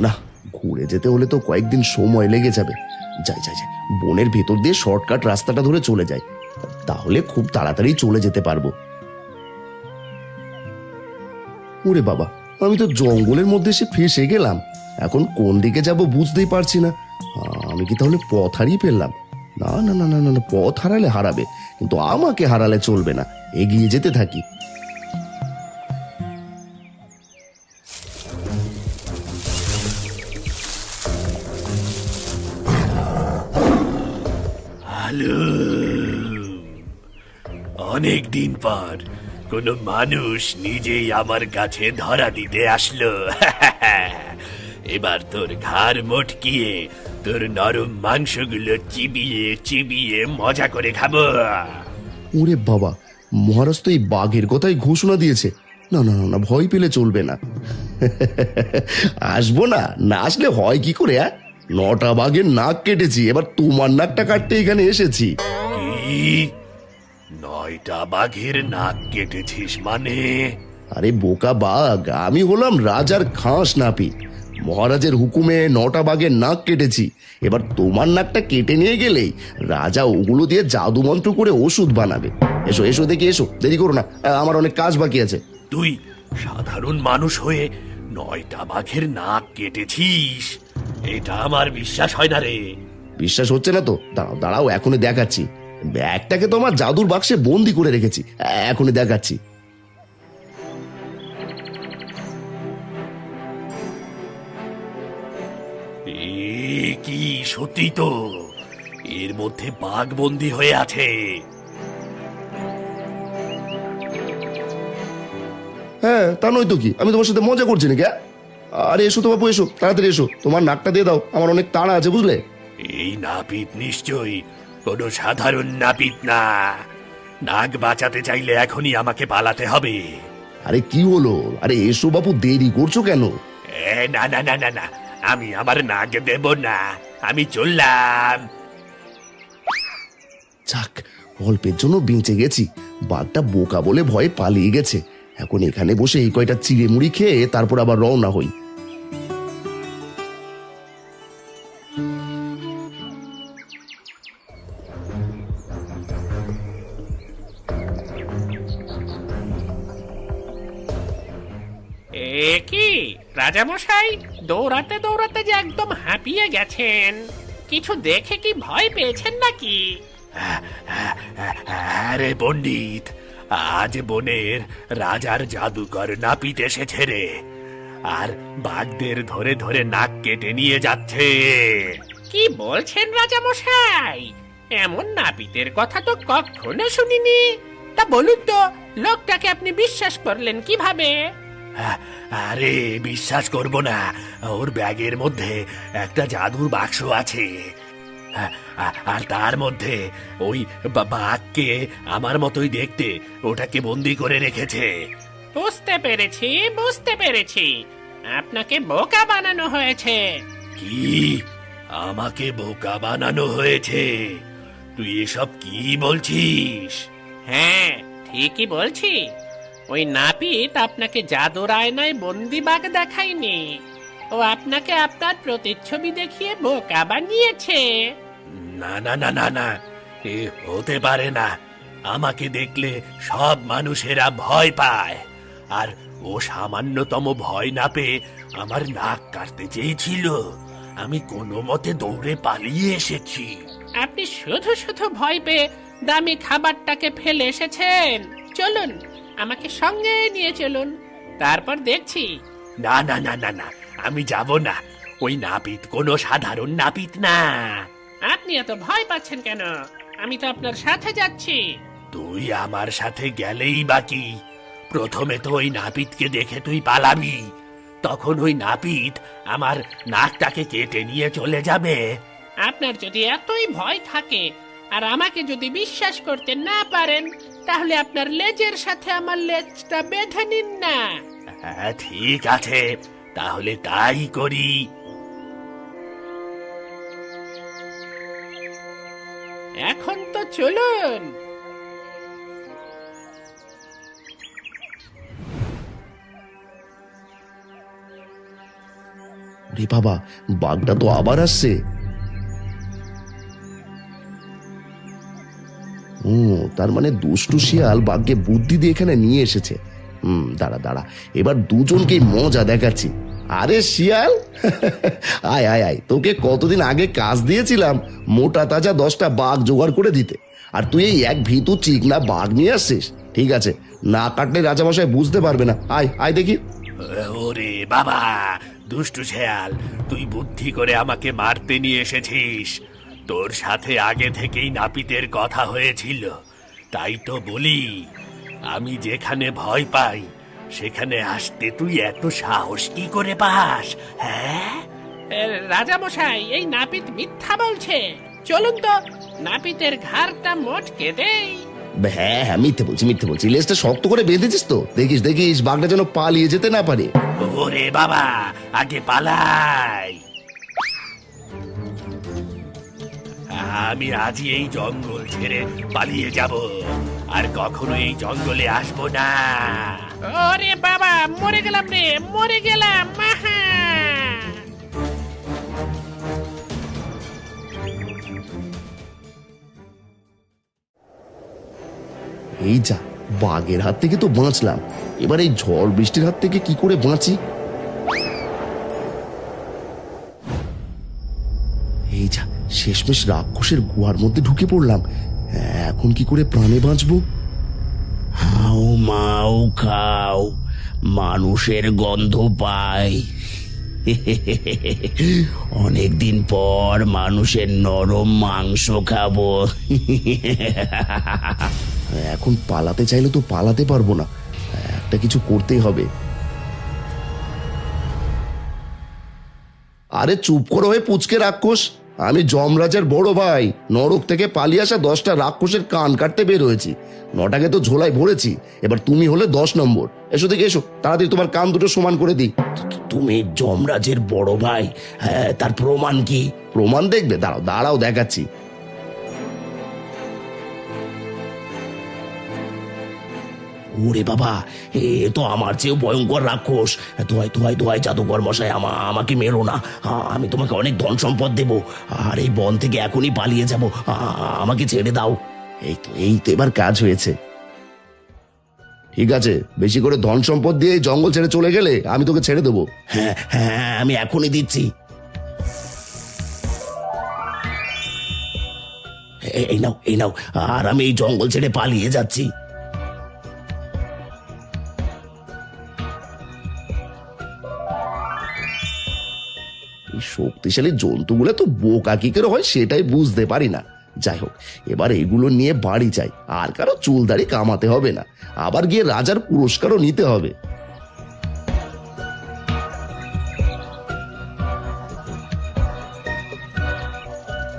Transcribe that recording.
না ঘুরে যেতে হলে তো কয়েকদিন সময় লেগে যাবে। যাই যাই যাই বনের ভেতর দিয়ে শর্টকাট রাস্তাটা ধরে চলে যাই। তাহলে খুব তাড়াতাড়ি চলে যেতে পারব। ওরে বাবা আমি তো জঙ্গলের মধ্যে এসে ফেসে গেলাম। এখন কোন দিকে যাব বুঝতেই পারছি না। আমি কি তাহলে পথ হারিয়ে ফেললাম? না না না না না, পথ হারালে হারাবে কিন্তু আমাকে হারালে চলবে না। এগিয়ে যেতে থাকি। হ্যালো অনেক দিন পর কোনো মানুষ নিজেই আমার কাছে ধরা দিতে আসলো। এবার তোর ঘাড় মটকিয়ে তোর নরম মাংসগুলো চিবিয়ে চিবিয়ে মজা করে খাব। ওরে বাবা মহারাজ তো এই বাঘের কথাই ঘোষণা দিয়েছে। না না না, না ভয় পেলে চলবে না। আসব না না আসলে হয় কি করে হ্যাঁ? নটা বাঘের নাক কেটেছি এবার তোমার নাকটা কাটতে এখানে এসেছি। কি? নয়টা বাঘের নাক কেটেছিস মানে? আরে বোকা বাঘ আমি হলাম রাজার খাস নাপিত। মহারাজের হুকুমে নটা বাঘের নাক কেটেছি। এবার তোমার নাকটা কেটে নিয়ে গেলেই রাজা ওগুলো দিয়ে জাদু মন্ত্র করে ওষুধ বানাবে। এসো এসো দেখি এসো দেরি করো না আমার অনেক কাজ বাকি আছে। তুই সাধারণ মানুষ হয়ে নয়টা বাঘের নাক কেটেছিস? এটা আমার বিশ্বাস হয় না রে। বিশ্বাস হচ্ছে না তো। দাঁড়াও দাঁড়াও এখনই দেখাচ্ছি। ব্যাগটাকে তো আমার জাদুর বাক্সে বন্দি করে রেখেছি। এখনই দেখাচ্ছি। এ কি সত্যি তো। এর মধ্যে বাঘ বন্দি হয়ে আছে। হ্যাঁ তা নয় তো কি? আমি তোমার সাথে মজা করছি নাকি হ্যাঁ? আরে এসো তো বাপু এসো তাড়াতাড়ি এসো। তোমার নাকটা দিয়ে দাও আমার অনেক তাড়া আছে বুঝলে? এই নাপিত নিশ্চয়ই কোনো সাধারণ নাপিত না। নাক বাঁচাতে চাইলে এখনই আমাকে পালাতে হবে। আরে কি হলো? আরে এসো বাপু দেরি করছ কেন? এ না না না না না আমি আমার নাক দেব না আমি চললাম। যাক অল্পের জন্য বেঁচে গেছি। বাঘটা বোকা বলে ভয়ে পালিয়ে গেছে। এখন এখানে বসে এই কয়টা চিড়ে মুড়ি খেয়ে তারপর আবার রওনা হই। এ কি? রাজামশাই দৌড়াতে দৌড়াতে যে একদম হাঁপিয়ে গেছেন। কিছু দেখে কি ভয় পেয়েছেন নাকি? আরে পণ্ডিত আজ বনের রাজার জাদুকর নাপিত এসেছে রে। আর বাঘদের ধরে ধরে নাক কেটে নিয়ে যাচ্ছে। কি বলছেন রাজামশাই? এমন নাপিতের কথা তো কখনো শুনিনি। তা বলুন তো লোকটাকে আপনি বিশ্বাস করলেন কীভাবে? আরে বিশ্বাস করব না। ওর ব্যাগের মধ্যে একটা জাদুর বাক্স আছে। আর তার মধ্যে ওই বাঘকে আমার মতোই দেখতে ওটাকে বন্দি করে রেখেছে। বুঝতে পেরেছি বুঝতে পেরেছি। আপনাকে বোকা বানানো হয়েছে। কি? আমাকে বোকা বানানো হয়েছে? তুই এসব কি বলছিস? হ্যাঁ ঠিকই বলছি। ওই নাপিত আপনাকে জাদুর আয়নায় বন্দি বাঘ দেখায়নি ও আপনাকে আপনার প্রতিচ্ছবি দেখিয়ে বোকা বানিয়েছে। না না না না না এ হতে পারে না। আমাকে দেখলে সব মানুষেরা ভয় পায়। আর ও সামান্যতম ভয় না পেয়ে আমার নাক কাটতে চেয়েছিল। আমি কোনো মতে দৌড়ে পালিয়ে এসেছি। আপনি শুধু শুধু ভয় পেয়ে দামি খাবারটাকে ফেলে এসেছেন। চলুন। আমাকে সঙ্গে নিয়ে চলুন। তারপর দেখছি। না না না না না আমি যাব না। ওই নাপিত কোনো সাধারণ নাপিত না। আপনি এত ভয় পাচ্ছেন কেন? আমি তো আপনার সাথে যাচ্ছি। তুই আমার সাথে গেলেই বাকি প্রথমে তো ওই নাপিতকে দেখে তুই পালাবি। তখন ওই নাপিত আমার নাকটাকে কেটে নিয়ে চলে যাবে। আপনার যদি এতই ভয় থাকে আর আমাকে যদি বিশ্বাস করতে না পারেন তাহলে আপনার লেজের সাথে আমার লেজটা বেঁধে নিন না। হ্যাঁ ঠিক আছে। তাহলে তাই করি। এখন তো চলুন। রে বাবা বাঘটা তো আবার আসছে। তার মানে দুষ্টু শিয়াল বাঘকে বুদ্ধি দিয়ে এখানে নিয়ে এসেছে। হুম, দাঁড়া দাঁড়া। এবার দুজনকেই মজা দেখাচ্ছি। আরে শিয়াল! আয় আয় আয়। তোকে কতদিন আগে কাজ দিয়েছিলাম মোটা তাজা দশটা বাঘ জোগাড় করে দিতে। আর তুই এই এক ভিতু চিকনা বাঘ নিয়ে আসছিস। ঠিক আছে, না কাটলে রাজামশাই বুঝতে পারবে না। আয় আয় দেখি। ওরে বাবা, দুষ্টু শেয়াল, তুই বুদ্ধি করে আমাকে মারতে নিয়ে এসেছিস। তোর সাথে আগে থেকেই নাপিতের কথা হয়েছিল। তাই তো বলি আমি যেখানে ভয় পাই সেখানে আসতে তুই এত সাহস কি করে পাস হ্যাঁ? রাজা মশাই এই নাপিত মিথ্যা বলছে। চলুন তো নাপিতের ঘাড়টা মোটকে দেই। হ্যাঁ হ্যাঁ মিথ্যে বলছি মিথ্যে বলছি। লেজটা শক্ত করে বেঁধেছিস তো? দেখিস দেখিস বাঘটা যেন পালিয়ে যেতে না পারে। ওরে বাবা আগে পালাই। আমি আজই এই জঙ্গল ছেড়ে পালিয়ে যাব। আর কখনো এই জঙ্গলে আসব না। ওরে বাবা মরে গেলাম রে মরে গেলাম মাহা এই যা বাঘের হাত থেকে তো বাঁচলাম। এবার এই ঝড় বৃষ্টির হাত থেকে কি করে বাঁচি? এই যা শেষমেশ রাক্ষসের গুহার মধ্যে ঢুকে পড়লাম। এখন কি করে প্রাণে বাঁচবো? হাও মাও খাও মানুষের গন্ধ পাই। অনেকদিন পর মানুষের নরম মাংস খাব। এখন পালাতে চাইলে তো পালাতে পারব না। একটা কিছু করতেই হবে। আরে চুপ করো হয়ে পুচকে রাক্ষস। আমি যমরাজের বড় ভাই। নরক থেকে পালিয়ে আসা দশটা রাক্ষসের কান কাটতে বের হয়েছি। নটাকে তো ঝোলাই ভরেছি। এবার তুমি হলে দশ নম্বর। এসো দেখে এসো। তাড়াতাড়ি তোমার কান দুটো সমান করে দিই। তুমি যমরাজের বড় ভাই। হ্যাঁ তার প্রমাণ কি? প্রমাণ দেখবে। দাঁড়াও দাঁড়াও দেখাচ্ছি। ওরে বাবা এ তো আমার চেয়েও ভয়ঙ্কর রাক্ষস। দোয়াই দোয়াই দোয়াই জাদুকর মশাই আমা আমাকে মেরো না। আমি তোমাকে অনেক ধন সম্পদ দেব। আর এই বন থেকে এখনই পালিয়ে যাব। আমাকে ছেড়ে দাও। এই তো এই তো এবার কাজ হয়েছে। ঠিক আছে বেশি করে ধন সম্পদ দিয়ে জঙ্গল ছেড়ে চলে গেলে আমি তোকে ছেড়ে দেবো। হ্যাঁ হ্যাঁ আমি এখনই দিচ্ছি। এই নাও এই নাও আর আমি এই জঙ্গল ছেড়ে পালিয়ে যাচ্ছি। শক্তিশালী জন্তুগুলো তো বোকা কি করে হয় সেটাই বুঝতে পারি না। যাই হোক, এবার এগুলো নিয়ে বাড়ি চাই আর কারও চুলদাড়ি কামাতে হবে না। আবার গিয়ে রাজার পুরস্কারও নিতে হবে।